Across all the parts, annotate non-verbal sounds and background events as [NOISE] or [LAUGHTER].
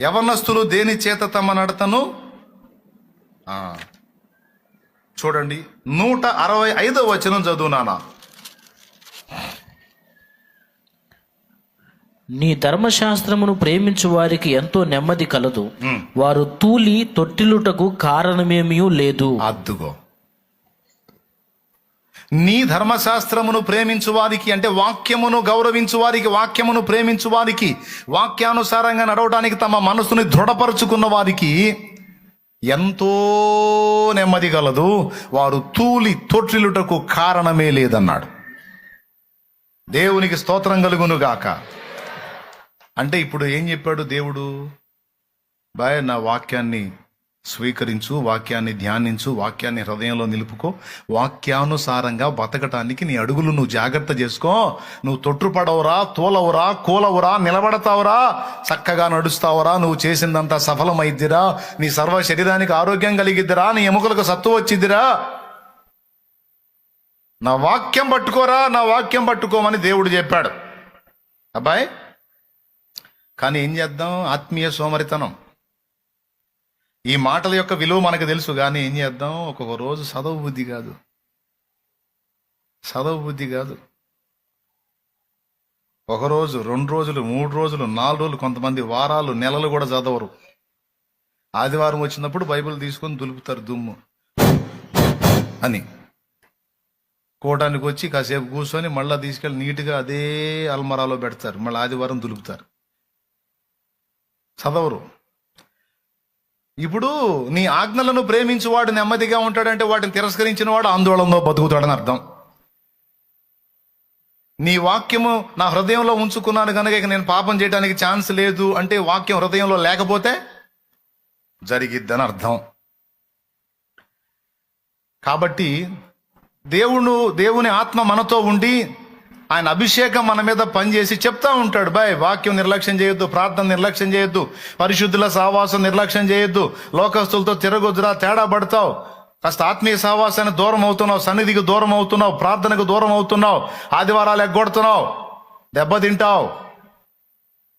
యవనస్తులు దేని చేత తమ నడతను చూడండి నూట అరవై ఐదో వచనం చదువు నాన్న నీ ధర్మశాస్త్రమును ప్రేమించు వారికి ఎంతో నెమ్మది కలదు. వారు తూలి తొట్టిలుటకు కారణమేమీ లేదు. అద్దుగో. నీ ధర్మశాస్త్రమును ప్రేమించు వారికి అంటే వాక్యమును గౌరవించు వారికి వాక్యమును ప్రేమించు వారికి వాక్యానుసారంగా నడవడానికి తమ మనసుని దృఢపరుచుకున్న వారికి ఎంతో నెమ్మది కలదు వారు తూలి తొట్టిలుటకు కారణమే లేదన్నాడు. దేవునికి స్తోత్రం కలుగును గాక. అంటే ఇప్పుడు ఏం చెప్పాడు దేవుడు? బాయ్ నా వాక్యాన్ని స్వీకరించు వాక్యాన్ని ధ్యానించు వాక్యాన్ని హృదయంలో నిలుపుకో. వాక్యానుసారంగా బతకటానికి నీ అడుగులు నువ్వు జాగ్రత్త చేసుకో. నువ్వు తొట్టుపడవురా తోలవురా కూలవురా నిలబడతావురా చక్కగా నడుస్తావురా నువ్వు చేసిందంతా సఫలమైద్దిరా. నీ సర్వ శరీరానికి ఆరోగ్యం కలిగిద్దిరా నీ ఎముకలకు సత్తు వచ్చిద్దిరా. నా వాక్యం పట్టుకోరా నా వాక్యం పట్టుకోమని దేవుడు చెప్పాడు. అబ్బాయి కానీ ఏం చేద్దాం? ఆత్మీయ సోమరితనం. ఈ మాటల యొక్క విలువ మనకు తెలుసు కానీ ఏం చేద్దాం? ఒక్కొక్క రోజు చదవు బుద్ధి కాదు. చదవు బుద్ధి కాదు. ఒక రోజు రెండు రోజులు మూడు రోజులు నాలుగు రోజులు కొంతమంది వారాలు నెలలు కూడా చదవరు. ఆదివారం వచ్చినప్పుడు బైబిల్ తీసుకొని దులుపుతారు దుమ్ము అని. కోటానికి వచ్చి కాసేపు కూర్చొని మళ్ళీ తీసుకెళ్ళి నీట్గా అదే అల్మరాలో పెడతారు. మళ్ళీ ఆదివారం దులుపుతారు. చదవరు. ఇప్పుడు నీ ఆజ్ఞలను ప్రేమించువాడు నెమ్మదిగా ఉంటాడంటే వాటిని తిరస్కరించిన వాడు ఆందోళనలో బతుకుతాడని అర్థం. నీ వాక్యము నా హృదయంలో ఉంచుకున్నాను కనుక ఇక నేను పాపం చేయడానికి ఛాన్స్ లేదు అంటే వాక్యం హృదయంలో లేకపోతే జరిగిద్దని అర్థం. కాబట్టి దేవుడు దేవుని ఆత్మ మనతో ఉండి ఆయన అభిషేకం మన మీద పనిచేసి చెప్తా ఉంటాడు బాయ్ వాక్యం నిర్లక్ష్యం చేయొద్దు ప్రార్థన నిర్లక్ష్యం చేయొద్దు పరిశుద్ధుల సహవాసం నిర్లక్ష్యం చేయొద్దు లోకస్తులతో తిరగొద్దురా తేడా పడతావు కాస్త ఆత్మీయ సహవాసానికి దూరం అవుతున్నావు సన్నిధికి దూరం అవుతున్నావు ప్రార్థనకు దూరం అవుతున్నావు ఆదివారాలు ఎగ్గొడుతున్నావు దెబ్బతింటావు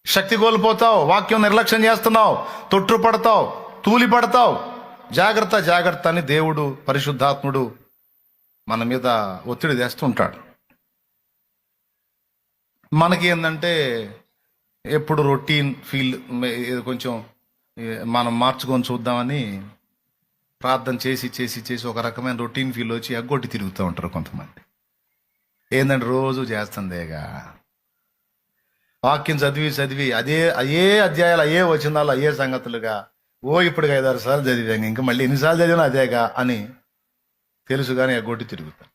శక్తి కోల్పోతావు వాక్యం నిర్లక్ష్యం చేస్తున్నావు తొట్టు పడతావు తూలి పడతావు. జాగ్రత్త జాగ్రత్త అని దేవుడు పరిశుద్ధాత్ముడు మన మీద ఒత్తిడి తెస్తుంటాడు. మనకి ఏంటంటే ఎప్పుడు రొటీన్ ఫీల్ కొంచెం మనం మార్చుకొని చూద్దామని ప్రార్థన చేసి చేసి చేసి ఒక రకమైన రొటీన్ ఫీల్ వచ్చి ఎగ్గొట్టి తిరుగుతూ ఉంటారు కొంతమంది. ఏంటంటే రోజు చేస్తుందేగా. వాక్యం చదివి చదివి అదే అయ్యే అధ్యాయాలు అయ్యే వచనాలు అయ్యే సంగతులుగా ఓ ఇప్పుడు ఐదారు సార్లు చదివాను ఇంకా మళ్ళీ ఎన్నిసార్లు చదివినా అదేగా అని తెలుసు కానీ ఎగ్గొట్టి తిరుగుతాను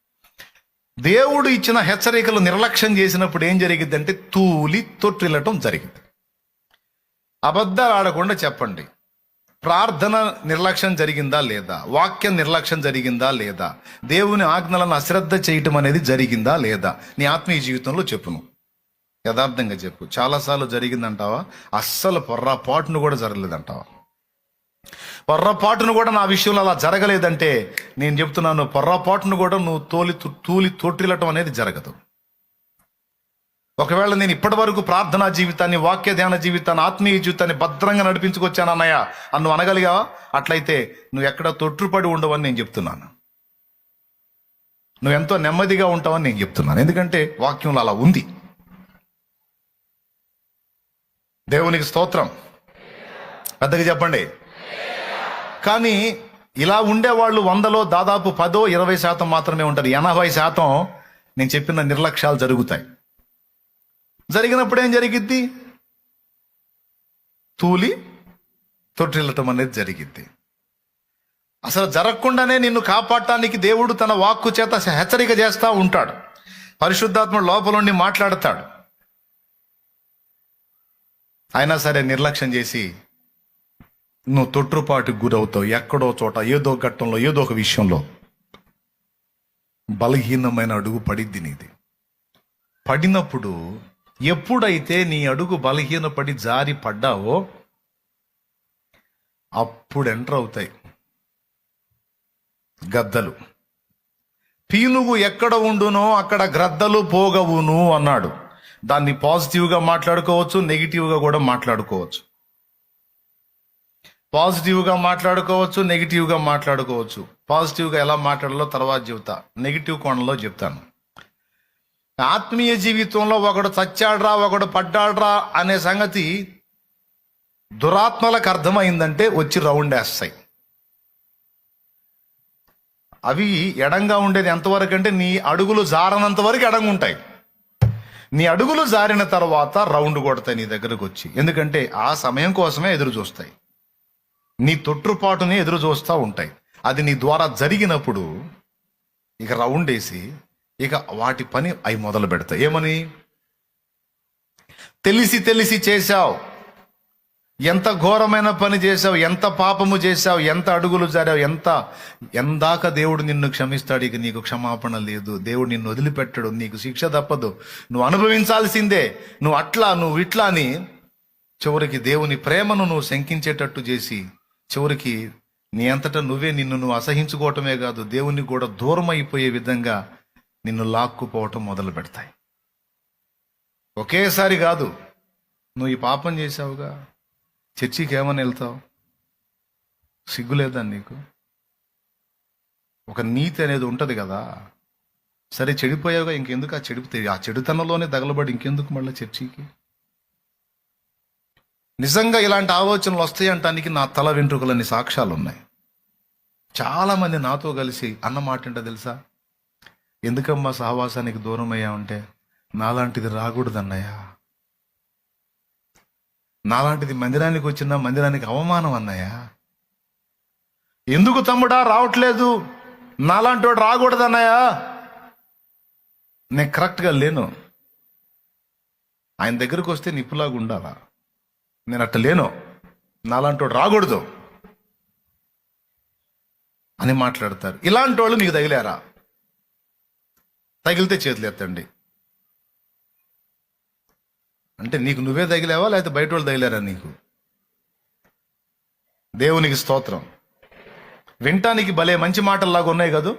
దేవుడు ఇచ్చిన హెచ్చరికలు నిర్లక్ష్యం చేసినప్పుడు ఏం జరిగిందంటే తూలి తొట్టిల్లటం జరిగింది. అబద్ధాలు ఆడకుండా చెప్పండి. ప్రార్థన నిర్లక్ష్యం జరిగిందా లేదా? వాక్యం నిర్లక్ష్యం జరిగిందా లేదా? దేవుని ఆజ్ఞలను అశ్రద్ధ చేయటం అనేది జరిగిందా లేదా? నీ ఆత్మీయ జీవితంలో చెప్పును. యథార్థంగా చెప్పు. చాలాసార్లు జరిగిందంటావా? అస్సలు పొర్రాపాటును కూడా జరగలేదంటావా? పొర్రపాటును కూడా నా విషయంలో అలా జరగలేదంటే నేను చెప్తున్నాను పొర్రపాటును కూడా నువ్వు తోలి తూలి తొట్టిల్లటం అనేది జరగదు. ఒకవేళ నేను ఇప్పటి వరకు ప్రార్థనా జీవితాన్ని వాక్య ధ్యాన జీవితాన్ని ఆత్మీయ జీవితాన్ని భద్రంగా నడిపించుకొచ్చాను అన్నయ్య అని నువ్వు అనగలిగావా? అట్లయితే నువ్వు ఎక్కడ తొట్టుపడి ఉండవని నేను చెప్తున్నాను. నువ్వు ఎంతో నెమ్మదిగా ఉంటావని నేను చెప్తున్నాను. ఎందుకంటే వాక్యంలో అలా ఉంది. దేవునికి స్తోత్రం. పెద్దగా చెప్పండి. కానీ ఇలా ఉండేవాళ్ళు వందలో దాదాపు పదో ఇరవై శాతం మాత్రమే ఉంటారు. ఎనభై శాతం నేను చెప్పిన నిర్లక్ష్యాలు జరుగుతాయి. జరిగినప్పుడు ఏం జరిగిద్ది? తూలి తొట్టిల్లటం అనేది జరిగిద్ది. అసలు జరగకుండానే నిన్ను కాపాడటానికి దేవుడు తన వాక్కు చేత హెచ్చరిక చేస్తూ ఉంటాడు. పరిశుద్ధాత్మ లోపలుండి మాట్లాడతాడు. అయినా సరే నిర్లక్ష్యం చేసి నువ్వు తొట్టుపాటుకు గురవుతావు. ఎక్కడో చోట ఏదో ఘట్టంలో ఏదో ఒక విషయంలో. బలహీనమైన అడుగు పడిద్ది నీది. పడినప్పుడు ఎప్పుడైతే నీ అడుగు బలహీనపడి జారి పడ్డావో అప్పుడు ఎంటర్ అవుతాయి. గద్దలు. పీనుగు ఎక్కడ ఉండునో అక్కడ గ్రద్దలు పోగవును అన్నాడు. దాన్ని పాజిటివ్గా మాట్లాడుకోవచ్చు నెగిటివ్గా కూడా మాట్లాడుకోవచ్చు. పాజిటివ్గా మాట్లాడుకోవచ్చు నెగిటివ్గా మాట్లాడుకోవచ్చు. పాజిటివ్గా ఎలా మాట్లాడాలో తర్వాత చెబుతా. నెగిటివ్ కోణంలో చెప్తాను. ఆత్మీయ జీవితంలో ఒకడు చచ్చాడ్రా ఒకడు పడ్డాడ్రా అనే సంగతి దురాత్మలకు అర్థమైందంటే వచ్చి రౌండ్ వేస్తాయి. అవి ఎడంగా ఉండేది ఎంతవరకు అంటే నీ అడుగులు జారనంత వరకు ఎడంగా ఉంటాయి. నీ అడుగులు జారిన తర్వాత రౌండ్ కొడతాయి నీ దగ్గరకు వచ్చి. ఎందుకంటే ఆ సమయం కోసమే ఎదురు చూస్తాయి. నీ తొట్టుపాటుని ఎదురు చూస్తూ ఉంటాయి. అది నీ ద్వారా జరిగినప్పుడు ఇక రౌండ్ వేసి ఇక వాటి పని అవి మొదలు పెడతాయి ఏమని? తెలిసి తెలిసి చేశావు. ఎంత ఘోరమైన పని చేశావు ఎంత పాపము చేశావు ఎంత అడుగులు జారావు ఎంత ఎందాక దేవుడు నిన్ను క్షమిస్తాడు ఇక నీకు క్షమాపణ లేదు. దేవుడు నిన్ను వదిలిపెట్టడు నీకు శిక్ష తప్పదు. నువ్వు అనుభవించాల్సిందే. నువ్వు అట్లా నువ్వు ఇట్లా అని చివరికి దేవుని ప్రేమను నువ్వు శంకించేటట్టు చేసి చివరికి నీ అంతటా నువ్వే నిన్ను నువ్వు అసహించుకోవటమే కాదు దేవుని కూడా దూరం అయిపోయే విధంగా నిన్ను లాక్కుపోవటం మొదలు పెడతాయి. ఒకేసారి కాదు నువ్వు ఈ పాపం చేశావుగా? చర్చికి ఏమని వెళ్తావు? సిగ్గులేదా నీకు? ఒక నీతి అనేది ఉంటుంది కదా? సరే చెడిపోయావుగా ఇంకెందుకు ఆ చెడిపోతే ఆ చెడుతనంలోనే తగలబడి ఇంకెందుకు మళ్ళీ చర్చికి? నిజంగా ఇలాంటి ఆలోచనలు వస్తాయంటానికి నా తల వెంట్రుకలని సాక్ష్యాలు ఉన్నాయి చాలామంది నాతో కలిసి అన్న మాట ఏంటో తెలుసా? ఎందుకమ్మా సహవాసానికి దూరం అయ్యావంటే నాలాంటిది రాకూడదన్నయ్యా. నాలాంటిది మందిరానికి వచ్చిన మందిరానికి అవమానం అన్నయ్యా. ఎందుకు తమ్ముడా రావట్లేదు? నాలాంటి వాడు రాకూడదన్నయ్యా. నేను కరెక్ట్గా లేను. ఆయన దగ్గరకు వస్తే నిప్పులాగా ఉండాలా? నేను అట్ట లేను. నాలాంటి వాడు రాకూడదు అని మాట్లాడతారు. ఇలాంటి వాళ్ళు మీకు తగిలారా? తగిలితే చేతులు ఎత్తండి. అంటే నీకు నువ్వే తగిలావా? లేకపోతే బయట వాళ్ళు తగిలారా నీకు? దేవునికి స్తోత్రం. వింటానికి భలే మంచి మాటల్లాగా ఉన్నాయి కదూ?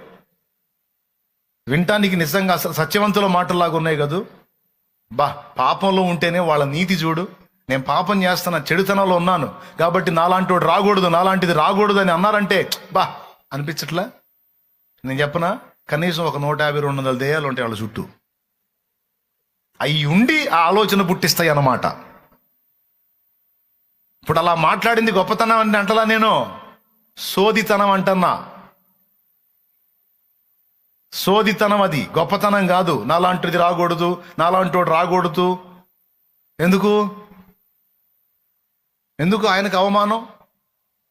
వింటానికి నిజంగా సత్యవంతుల మాటల్లాగా ఉన్నాయి కదూ? బా పాపంలో ఉంటేనే వాళ్ళ నీతి చూడు. నేను పాపం చేస్తున్నా చెడుతనంలో ఉన్నాను. కాబట్టి నాలాంటి వాడు రాకూడదు నాలాంటిది రాకూడదు అని అన్నారంటే బా అనిపించట్లా? నేను చెప్పనా? కనీసం ఒక నూట యాభై రెండు వందల దేయాలు ఉంటాయి వాళ్ళ చుట్టూ. అవి ఉండి ఆ ఆలోచన పుట్టిస్తాయి అన్నమాట. ఇప్పుడు అలా మాట్లాడింది గొప్పతనం అంటే అంటలా నేను? సోదితనం అంటన్నా. సోదితనం అది గొప్పతనం కాదు. నాలాంటిది రాకూడదు నాలాంటోడు రాకూడదు. ఎందుకు? ఎందుకు ఆయనకు అవమానం?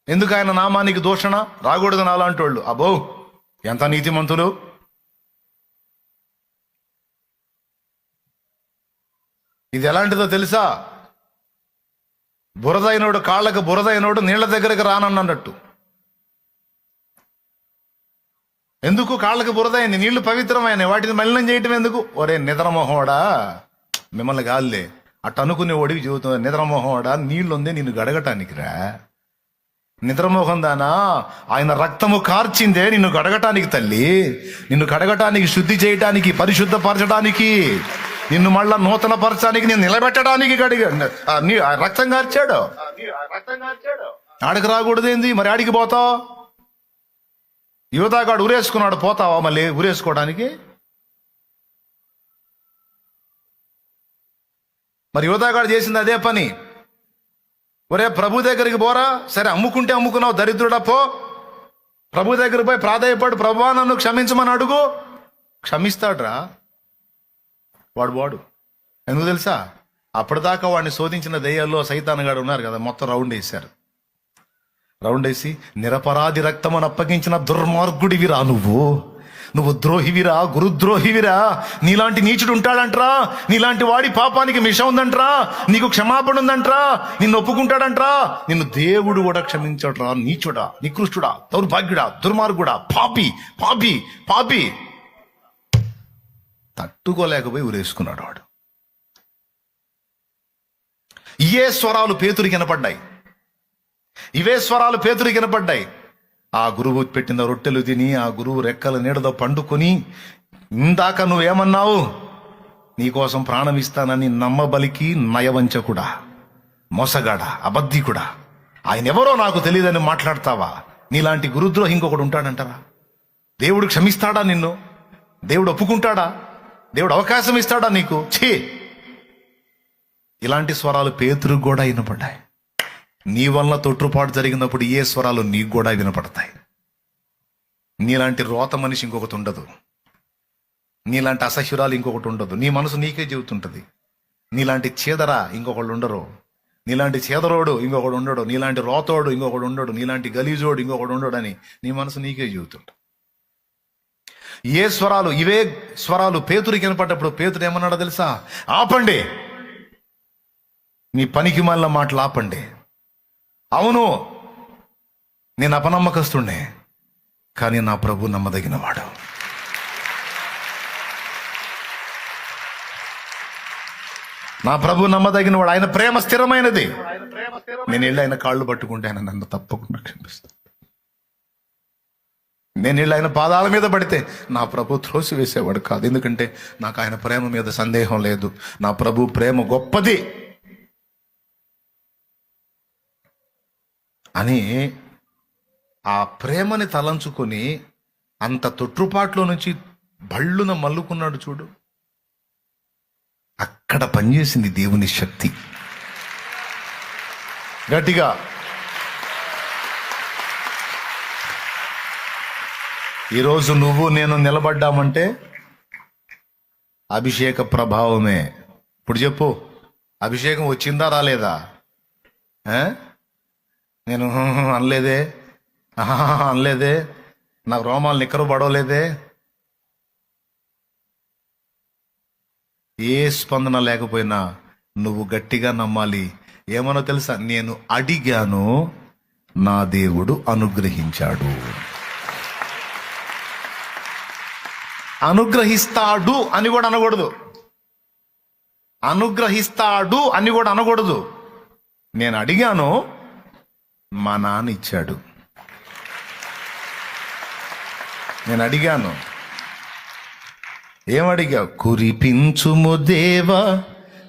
ఎందుకు ఆయన నామానికి దూషణ? రాకూడదు నాలాంటోళ్ళు అబ్బో ఎంత నీతిమంతులు. ఇది ఎలాంటిదో తెలుసా? బురదైనోడు కాళ్ళకు బురదైనోడు నీళ్ళ దగ్గరకు రానన్నట్టు. ఎందుకు కాళ్ళకు బురదైంది? నీళ్ళు పవిత్రమైన వాటిని మలినం చేయటం ఎందుకు? ఒరే నిద్రమోహోడా. మిమ్మల్ని కాదులే. అట్ అనుకునేవాడికి జీవితం చెబుతుంది నీళ్ళుంది నిన్ను గడగటానికి రా. నిద్రమోహం దానా ఆయన రక్తము కార్చిందే నిన్ను గడగటానికి తల్లి. నిన్ను గడగటానికి శుద్ధి చేయటానికి పరిశుద్ధపరచడానికి నిన్ను మళ్ళా నూతన పరచడానికి నేను నిలబెట్టడానికి గడిగ రక్తం కార్చాడు. ఆడికి రాకూడదేంది? మరి ఆడికి పోతావు? యువతగాడు ఊరేసుకున్నాడు పోతావా మళ్ళీ ఊరేసుకోవడానికి మరి యువతగాడు చేసింది అదే పని. ఒరే ప్రభు దగ్గరికి పోరా. సరే అమ్ముకుంటే అమ్ముకున్నావు దరిద్రుడా పో. ప్రభు దగ్గర పోయి ప్రాధాయపడు ప్రభువా నన్ను క్షమించమని అడుగు. క్షమిస్తాడ్రా. వాడు వాడు. ఎందుకు తెలుసా? అప్పటిదాకా వాడిని శోధించిన దయ్యాల్లో సైతానగాడు ఉన్నారు కదా మొత్తం రౌండ్ వేశారు. రౌండ్ వేసి నిరపరాధి రక్తమని అప్పగించిన దుర్మార్గుడివిరా నువ్వు. నువ్వు ద్రోహివిరా గురుద్రోహివిరా. నీలాంటి నీచుడు ఉంటాడంట్రా. నీలాంటి వాడి పాపానికి మిష ఉందంట్రా. నీకు క్షమాపణ ఉందంట్రా. నిన్ను ఒప్పుకుంటాడంట్రా. నిన్ను దేవుడు కూడా క్షమించడరా. నీచుడా నికృష్టుడా దౌర్భాగ్యుడా దుర్మార్గుడా పాపి పాపి పాపి. తట్టుకోలేకపోయి ఉరేసుకున్నాడు వాడు. ఇయే స్వరాలు పేతురికి వినపడ్డాయి. ఇవే స్వరాలు పేతురికి వినపడ్డాయి. ఆ గురువు పెట్టిన రొట్టెలు తిని ఆ గురువు రెక్కల నీడతో పండుకొని ఇందాక నువ్వేమన్నావు? నీకోసం ప్రాణం ఇస్తానని నమ్మబలికి నయవంచకుడా మోసగాడా అబద్ధికుడా? ఆయన ఎవరో నాకు తెలియదని మాట్లాడతావా? నీలాంటి గురుద్రోహి ఇంకొకడు ఉంటాడంటారా? దేవుడు క్షమిస్తాడా నిన్ను? దేవుడు ఒప్పుకుంటాడా? దేవుడు అవకాశం ఇస్తాడా నీకు? ఛీ! ఇలాంటి స్వరాలు పేతురుకు కూడా వినపడ్డాయి. నీ వల్ల తొట్టుపాటు జరిగినప్పుడు ఏ స్వరాలు నీకు కూడా వినపడతాయి. నీలాంటి రోత మనిషి ఇంకొకటి ఉండదు. నీలాంటి అసహ్యురాలు ఇంకొకటి ఉండదు. నీ మనసు నీకే చెబుతుంటుంది. నీలాంటి చీదర ఇంకొకళ్ళు ఉండరు. నీలాంటి చీదరోడు ఇంకొకడు ఉండడు. నీలాంటి రోతోడు ఇంకొకడు ఉండడు. నీలాంటి గలీజోడు ఇంకొకడు ఉండడు అని నీ మనసు నీకే చెబుతుంట ఏ స్వరాలు ఇవే స్వరాలు పేతురికి వినపడ్డప్పుడు పేతుడు ఏమన్నాడో తెలుసా? ఆపండి. మీ పనికి మళ్ళీ మాటలు ఆపండి. అవును నేను అపనమ్మకస్తుండే కానీ నా ప్రభు నమ్మదగినవాడు. నా ప్రభు నమ్మదగినవాడు. ఆయన ప్రేమ స్థిరమైనది. నేను వెళ్ళి ఆయన కాళ్ళు పట్టుకుంటే ఆయన నన్ను తప్పకుండా క్షమిస్తాను నేను వెళ్ళి ఆయన పాదాల మీద పడితే నా ప్రభు త్రోసి వేసేవాడు కాదు. ఎందుకంటే నాకు ఆయన ప్రేమ మీద సందేహం లేదు. నా ప్రభు ప్రేమ గొప్పది. అని ఆ ప్రేమని తలంచుకొని అంత తొట్టుపాట్లో నుంచి బళ్ళున మల్లుకున్నాడు చూడు. అక్కడ పనిచేసింది దేవుని శక్తి. గట్టిగా. ఈరోజు నువ్వు నేను నిలబడ్డామంటే అభిషేక ప్రభావమే. ఇప్పుడు చెప్పు అభిషేకం వచ్చిందా రాలేదా? నేను [LAUGHS] అనలేదే. ఆహా, అనలేదే. నాకు రోమాలు నిక్కరు పడవలేదే. ఏ స్పందన లేకపోయినా నువ్వు గట్టిగా నమ్మాలి. ఏమనో తెలుసా? నేను అడిగాను నా దేవుడు అనుగ్రహించాడు. అనుగ్రహిస్తాడు అని కూడా అనకూడదు. అనుగ్రహిస్తాడు అని కూడా అనకూడదు. నేను అడిగాను మా నాన్న ఇచ్చాడు. నేను అడిగాను ఏమడిగా కురిపించుము దేవా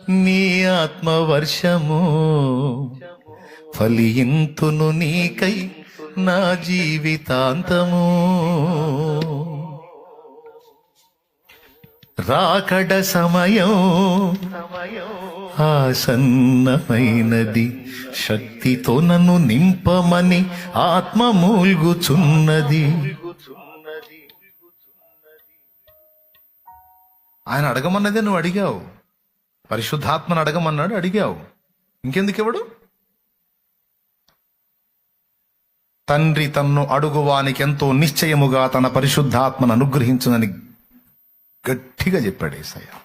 నీ ఆత్మవర్షము. ఫలింతును నీకై నా జీవితాంతము. రాకడ సమయం ఆసన్నమైనది. శక్తితో నన్ను నింపమని ఆత్మ మూల్గుచున్నది. ఆయన అడగమన్నదే నువ్వు అడిగావు. పరిశుద్ధాత్మను అడగమన్నాడు అడిగావు. ఇంకెందుకు ఇవ్వడు తండ్రి తన్ను అడుగువానికి ఎంతో నిశ్చయముగా తన పరిశుద్ధాత్మను అనుగ్రహించునని గట్టిగా చెప్పాడు ఏసయ్య.